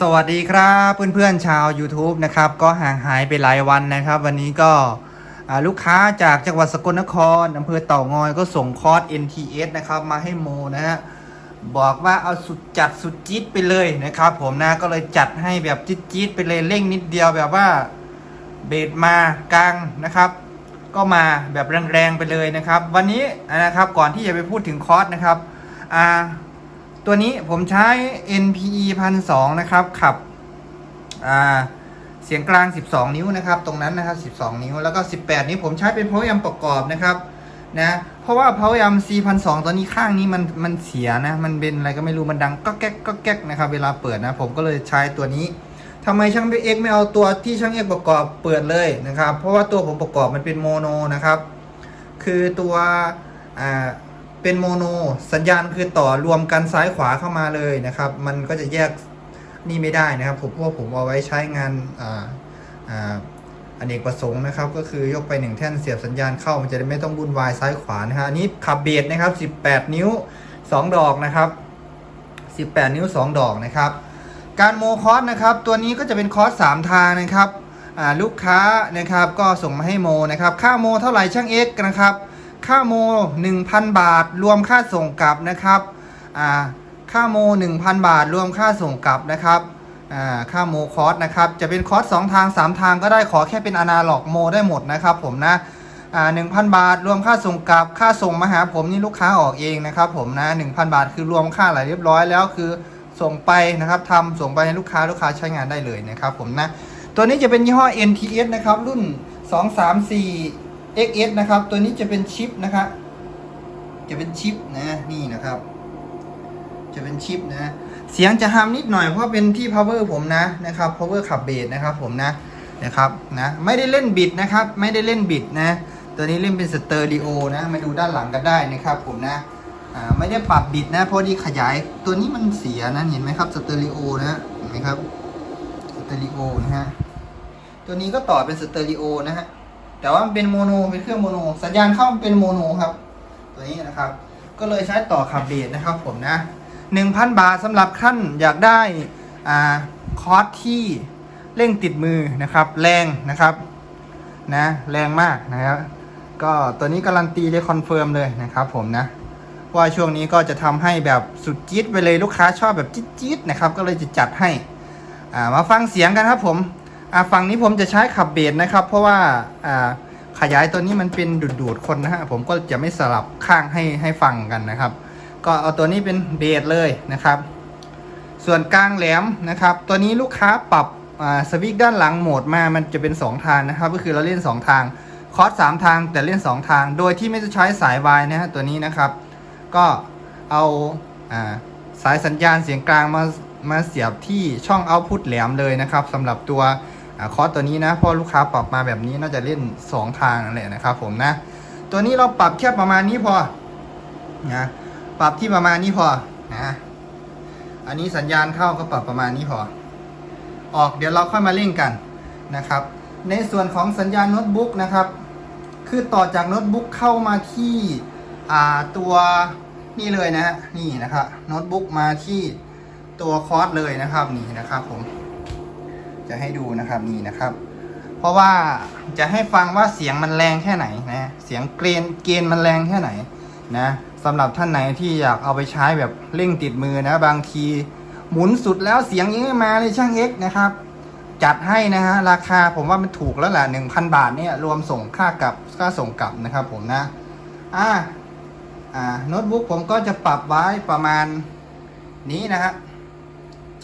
สวัสดีครับเพื่อนๆชาว YouTube นะครับก็ห่างหายไปหลายวันนะครับ วันนี้ก็ลูกค้าจากจังหวัดสกลนครอำเภอเต่างอยก็ส่งคอร์ส NTS นะครับมาให้โมนะฮะบอกว่าเอาสุดจัดสุดจี๊ดไปเลยนะครับ ผมนะก็เลยจัดให้แบบจี๊ดๆไปเลยเร่งนิดเดียวแบบว่าเบสมากลางนะครับ ก็มาแบบแรงๆไปเลยนะครับ วันนี้นะครับก่อนที่จะไปพูดถึงคอร์สนะครับอ่า ตัวนี้ผมใช้ NPE 1,200นะครับขับเสียงกลาง 12 นิ้วนะครับ ตรงนั้นนะครับ 12 นิ้วแล้วก็ 18นิ้วผมใช้เป็น power amp ประกอบนะครับนะเพราะว่า power amp C 1,200ตัวนี้ข้างนี้มันมันเสียนะมันเป็นอะไรก็ไม่รู้มันดังก็แก๊กก็แก๊กนะครับเวลาเปิดนะ ผมก็เลยใช้ตัวนี้ทำไมช่างเอ็กไม่เอาตัวที่ช่างเอ็กประกอบเปิดเลยนะครับ เพราะว่าตัวผมประกอบมันเป็นโมโนนะครับ คือตัวอ่า เป็นโมโน สัญญาณคือต่อรวมกันซ้ายขวาเข้ามาเลยนะครับ มันก็จะแยกนี่ไม่ได้นะครับ ผมเพราะว่าผมเอาไว้ใช้งานอ่าอ่าอเนกประสงค์นะครับ ก็คือยกไปหนึ่งแท่นเสียบสัญญาณเข้ามันจะได้ไม่ต้องวุ่นวายซ้ายขวานะฮะอันนี้ขับเบสนะครับ 18 นิ้ว 2 ดอกนะครับ 18 นิ้ว 2 ดอกนะครับ การโมคอสนะครับ ตัวนี้ก็จะเป็นคอส3ทางนะครับลูกค้านะครับก็ส่งมาให้โมนะครับ ค่าโมเท่าไหร่ช่างเอ็กนะครับ ค่าโม 1,000 บาท รวมค่าส่งกลับนะครับอ่าค่าโม 1,000 บาท รวมค่าส่งกลับนะครับอ่าค่าโมคอร์สนะครับจะเป็นคอร์ส2ทาง 3 ทางก็ได้ขอแค่เป็นอนาล็อกโมได้หมดนะครับผมนะอ่า1,000บาท รวมค่าส่งกลับค่าส่งมาหาผมนี่ลูกค้าออกเองนะครับผมนะ1,000บาทคือรวมค่าอะไรเรียบร้อยแล้วคือส่งไปนะครับทำส่งไปให้ลูกค้าลูกค้าใช้งานได้เลยนะครับผมนะตัวนี้จะเป็นยี่ห้อ NTS นะครับรุ่น 234 XS นะครับ ตัวนี้จะเป็นชิปนะครับ จะเป็นชิปนะนี่นะครับ จะเป็นชิปนะ เสียงจะฮัมนิดหน่อยเพราะเป็นที่ power ผมนะนะครับ power ขับเบสนะครับผมนะนะครับนะไม่ได้เล่นบิดนะครับ ไม่ได้เล่นบิดนะ ตัวนี้เล่นเป็นสเตอริโอนะมาดูด้านหลังกันได้นะครับผมนะไม่ได้ปรับบิดนะเพราะที่ขยายตัวนี้มันเสียนะเห็นไหมครับสเตอริโอนะเห็นไหมครับสเตอริโอนะฮะตัวนี้ก็ต่อเป็นสเตอริโอนะฮะ แต่ว่ามันเป็นโมโนเป็นเครื่องโมโน สัญญาณเข้ามันเป็นโมโนครับ ตัวนี้นะครับ ก็เลยใช้ต่อขับเบสนะครับผมนะ1,000บาทสำหรับขั้นอยากได้อ่าคอร์สที่เร่งติดมือนะครับ แรงนะครับนะแรงมากนะครับ ก็ตัวนี้การันตีได้คอนเฟิร์มเลยนะครับผมนะว่าช่วงนี้ก็จะทำให้แบบสุดจี๊ดไปเลยลูกค้าชอบแบบจี๊ดๆนะครับ ก็เลยจะจัดให้อ่ามาฟังเสียงกันครับผม อ่าฝั่งนี้ผมจะใช้ขับเบสนะครับ เพราะว่าอ่าขยายตัวนี้มันเป็นดูดดูดคนนะฮะผมก็จะไม่สลับข้างให้ให้ฟังกันนะครับ ก็เอาตัวนี้เป็นเบสเลยนะครับ ส่วนกลางแหลมนะครับ ตัวนี้ลูกค้าปรับสวิกด้านหลังโหมดมา มันจะเป็น 2 ทางนะครับ ก็คือเราเล่น 2 ทาง คอร์สสทางแต่เล่น 2 ทาง โดยที่ไม่ต้องใช้สายวายนะฮะตัวนี้นะครับ ก็เอาอาสายสัญญาณเสียงกลางมามาเสียบที่ช่องเอาพุทแหลมเลยนะครับสำหรับตัว คอร์สตัวนี้นะเพราะลูกค้าปรับมาแบบนี้น่าจะเล่น 2 ทางนั่นแหละนะครับผมนะ ตัวนี้เราปรับแค่ประมาณนี้พอนะปรับที่ประมาณนี้พอนะอันนี้สัญญาณเข้าก็ปรับประมาณนี้พอ ออกเดี๋ยวเราค่อยมาเล่นกันนะครับ ในส่วนของสัญญาณโน้ตบุ๊กนะครับ คือต่อจากโน้ตบุ๊กเข้ามาที่อ่าตัวนี่เลยนะฮะนี่นะครับโน้ตบุ๊กมาที่ตัวคอร์สเลยนะครับนี่นะครับผม จะให้ดูนะครับนี่นะครับ เพราะว่าจะให้ฟังว่าเสียงมันแรงแค่ไหนนะเสียงเกรนเกณฑ์มันแรงแค่ไหนนะสำหรับท่านไหนที่อยากเอาไปใช้แบบเร่งติดมือนะบางทีหมุนสุดแล้วเสียงยังไม่มาเลยช่างเอ็กนะครับ จัดให้นะฮะราคาผมว่ามันถูกแล้วแหละหนึ่งพันบาทเนี่ยรวมส่งค่ากับค่าส่งกลับนะครับผมนะอ่าอ่าโน้ตบุ๊กผมก็จะปรับไว้ประมาณนี้นะครับ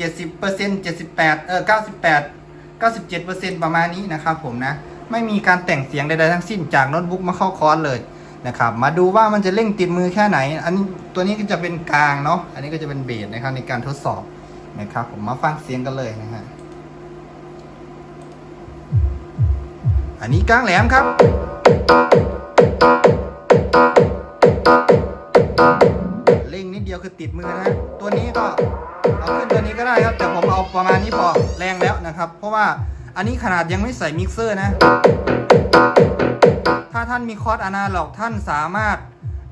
เจ็ดสิบเปอร์เซ็นต์เจ็ดสิบแปดเออเก้าสิบแปดเก้าสิบเจ็ดเปอร์เซ็นต์ประมาณนี้นะครับผมนะ ไม่มีการแต่งเสียงใดๆทั้งสิ้นจากโน้ตบุ๊กมาเข้าคอร์สเลยนะครับ มาดูว่ามันจะเร่งติดมือแค่ไหน อันนี้ตัวนี้ก็จะเป็นกลางเนาะ อันนี้ก็จะเป็นเบสนะครับในการทดสอบนะครับ ผมมาฟังเสียงกันเลยนะฮะ อันนี้กลางแหลมครับ เร่งนิดเดียวคือติดมือนะฮะตัวนี้ก็ ขึ้นตัวนี้ก็ได้ครับ แต่ผมเอาประมาณนี้พอแรงแล้วนะครับ เพราะว่าอันนี้ขนาดยังไม่ใส่มิกเซอร์นะ ถ้าท่านมีคอร์สอนาล็อกท่านสามารถ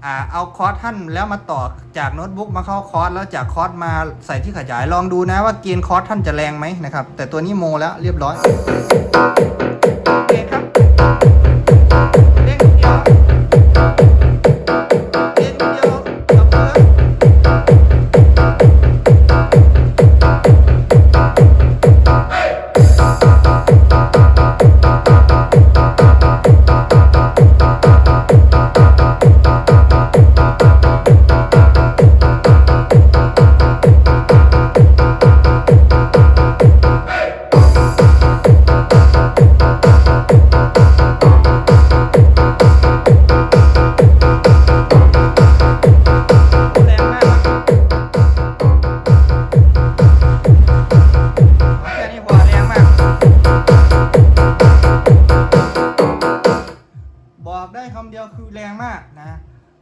อเอาคอร์สท่านแล้วมาต่อจากโน้ตบุ๊กมาเข้าคอร์สแล้วจากคอร์สมาใส่ที่ขยายลองดูนะว่าเกณฑ์คอร์สท่านจะแรงไหมนะครับ แต่ตัวนี้โมแล้วเรียบร้อย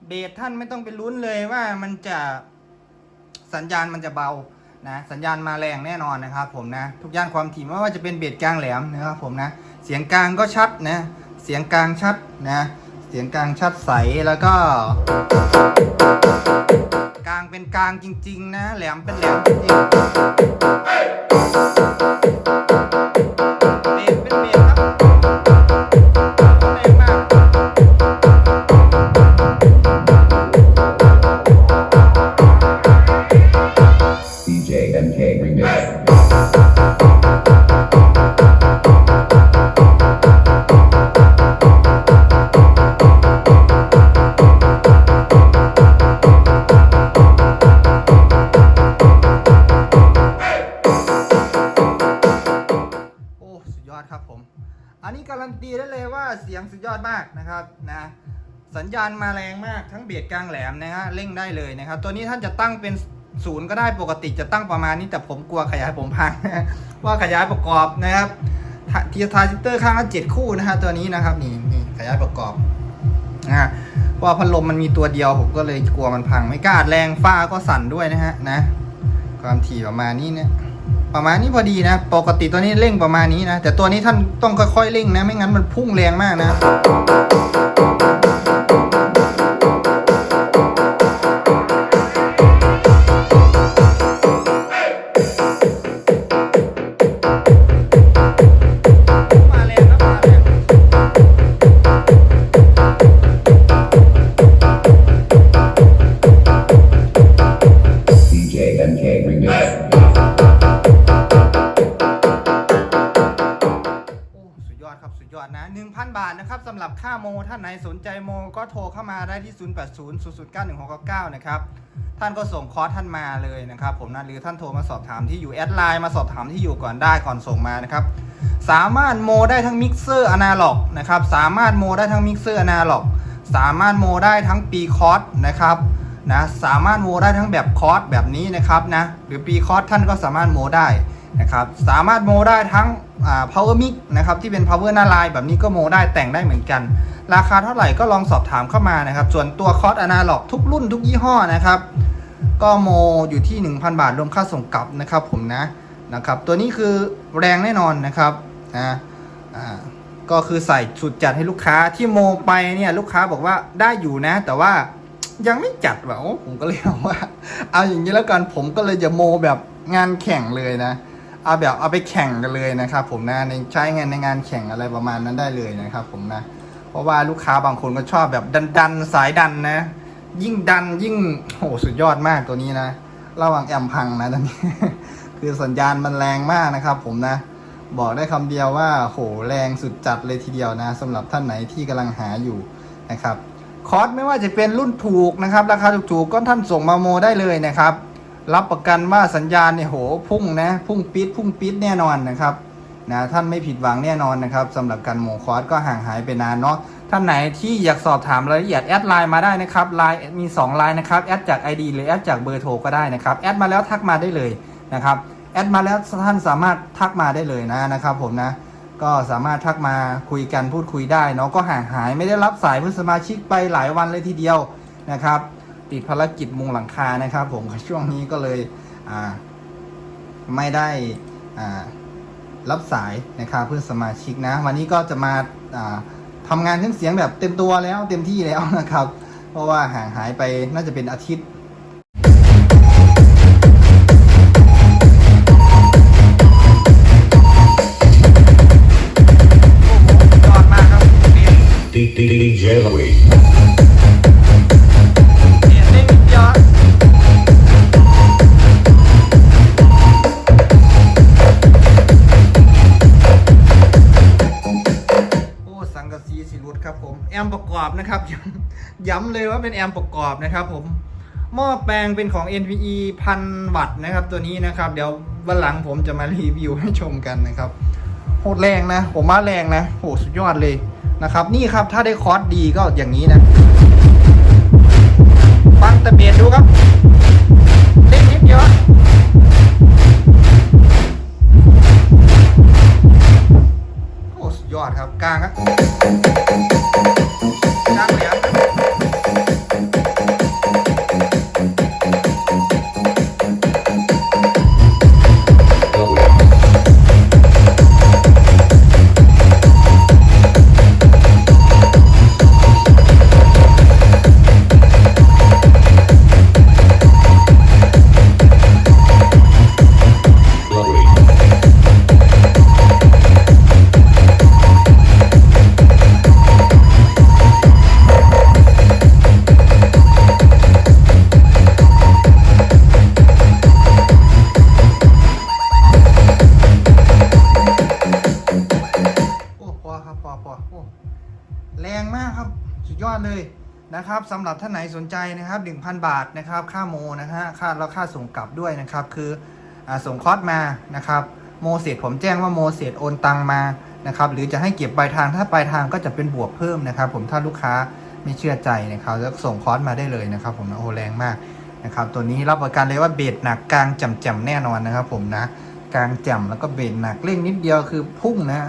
เบสท่านไม่ต้องไปลุ้นเลยว่ามันจะสัญญาณมันจะเบานะสัญญาณมาแรงแน่นอนนะครับผมนะทุกย่านความถี่ไม่ว่าจะเป็นเบสกลางแหลมนะครับผมนะเสียงกลางก็ชัดนะเสียงกลางชัดนะเสียงกลางชัดใสแล้วก็ กลางเป็นกลางจริง ๆ นะแหลมเป็นแหลมจริงๆ DJ MK Remix. โอ้สุดยอดครับผม อันนี้การันตีได้เลยว่าเสียงสุดยอดมากนะครับนะสัญญาณมาแรงมากทั้งเบียดกลางแหลมนะฮะเร่งได้เลยนะครับ ตัวนี้ท่านจะตั้งเป็น ศูนย์ก็ได้ปกติจะตั้งประมาณนี้แต่ผมกลัวขยายผมพังว่าขยายประกอบนะครับทีทาซิเตอร์ข้างละเจ็ดคู่นะฮะตัวนี้นะครับนี่นี่ขยายประกอบนะฮะเพราะว่าพัดลมมันมีตัวเดียวผมก็เลยกลัวมันพังไม่กล้าแรงฟ้าก็สั่นด้วยนะฮะนะ ความถี่ประมาณนี้เนี่ยประมาณนี้พอดีนะ ปกติตัวนี้เร่งประมาณนี้นะ แต่ตัวนี้ท่านต้องค่อยๆเร่งนะ ไม่งั้นมันพุ่งแรงมากนะ มท่านไหนสนใจโม ก็โทรเข้ามาได้ที่ 0800091699 นะครับ ท่านก็ส่งคอร์สท่านมาเลยนะครับ ผมนะหรือท่านโทรมาสอบถามที่อยู่แอดไลน์มาสอบถามที่อยู่ก่อนได้ก่อนส่งมานะครับ สามารถโมได้ทั้งมิกเซอร์อนาล็อกนะครับ สามารถโมได้ทั้งมิกเซอร์อนาล็อก สามารถโมได้ทั้งปีคอร์สนะครับนะ สามารถโมได้ทั้งแบบคอร์สแบบนี้นะครับนะ หรือปีคอร์สท่านก็สามารถโมได้ นะครับสามารถโมได้ทั้ง power mix นะครับที่เป็น power หน้าลายแบบนี้ก็โมได้แต่งได้เหมือนกัน ราคาเท่าไหร่ก็ลองสอบถามเข้ามานะครับส่วนตัวคอร์สอนาล็อกทุกรุ่นทุกยี่ห้อนะครับก็โมอยู่ที่ 1,000 บาทรวมค่าส่งกลับนะครับผมนะนะครับตัวนี้คือแรงแน่นอนนะครับนะก็คือใส่สุดจัดให้ลูกค้าที่โมไปเนี่ยลูกค้าบอกว่าได้อยู่นะ แต่ว่ายังไม่จัดว่ะโอ้ผมก็เลยเอาว่า เอาอย่างนี้แล้วกันผมก็เลยจะโมแบบงานแข่งเลยนะ เอาแบบเอาไปแข่งกันเลยนะครับ ผมนะในใช้งานในงานแข่งอะไรประมาณนั้นได้เลยนะครับ ผมนะ เพราะว่าลูกค้าบางคนก็ชอบแบบดันดันสายดันนะ ยิ่งดันยิ่งโหสุดยอดมากตัวนี้นะระหว่างแอมพังนะตอนนี้ คือสัญญาณมันแรงมากนะครับ ผมนะบอกได้คำเดียวว่าโหแรงสุดจัดเลยทีเดียวนะสำหรับท่านไหนที่กำลังหาอยู่นะครับคอร์สไม่ว่าจะเป็นรุ่นถูกนะครับ ราคาถูกๆก็ท่านส่งมาโมได้เลยนะครับ รับประกันว่าสัญญาณเนี่ยโหพุ่งนะพุ่งปิดพุ่งปิดแน่นอนนะครับนะท่านไม่ผิดหวังแน่นอนนะครับสำหรับการโมคอร์สก็ห่างหายไปนานเนาะท่านไหนที่อยากสอบถามรายละเอียดแอดไลน์มาได้นะครับไลน์มี2ไลน์นะครับแอดจาก ID หรือแอดจากเบอร์โทรก็ได้นะครับแอดมาแล้วทักมาได้เลยนะครับแอดมาแล้วท่านสามารถทักมาได้เลยนะนะครับผมนะก็สามารถทักมาคุยกันพูดคุยได้เนาะก็ห่างหายไม่ได้รับสายเพื่อนสมาชิกไปหลายวันเลยทีเดียวนะครับ ติดภารกิจมุงหลังคานะครับ ผมช่วงนี้ก็เลยไม่ได้รับสายนะครับเพื่อนสมาชิกนะ วันนี้ก็จะมาอ่าทำงานเครื่องเสียงแบบเต็มตัวแล้วเต็มที่แล้วนะครับ เพราะว่าห่างหายไปน่าจะเป็นอาทิตย์ยอดมากครับเปลี่ยน DJ Louis. อมประกอบนะครับ ย้ำเลยว่าเป็นแอมประกอบนะครับผมหม้อแปลงเป็นของ NVE พันวัตต์นะครับ ตัวนี้นะครับ เดี๋ยววันหลังผมจะมารีวิวให้ชมกันนะครับโหดแรงนะ ผมว่าแรงนะโหสุดยอดเลยนะครับ นี่ครับถ้าได้คอร์สดีก็อย่างนี้นะ สุดยอดเลยนะครับสำหรับท่านไหนสนใจนะครับ 1,000 บาทนะครับ ค่าโมนะฮะค่าแล้วค่าส่งกลับด้วยนะครับ คืออส่งคอร์สมานะครับ โมเสร็จผมแจ้งว่าโมเสร็จโอนตังมานะครับ หรือจะให้เก็บปลายทางถ้าปลายทางก็จะเป็นบวกเพิ่มนะครับ ผมถ้าลูกค้าไม่เชื่อใจนะครับแล้วส่งคอร์สมาได้เลยนะครับ ผมนะโอแรงมากนะครับ ตัวนี้รับประกันเลยว่าเบสหนักกลางจำๆแน่นอนนะครับ ผมนะกลางแจ่มแล้วก็เบรกหนักเร่งนิดเดียวคือพุ่งนะ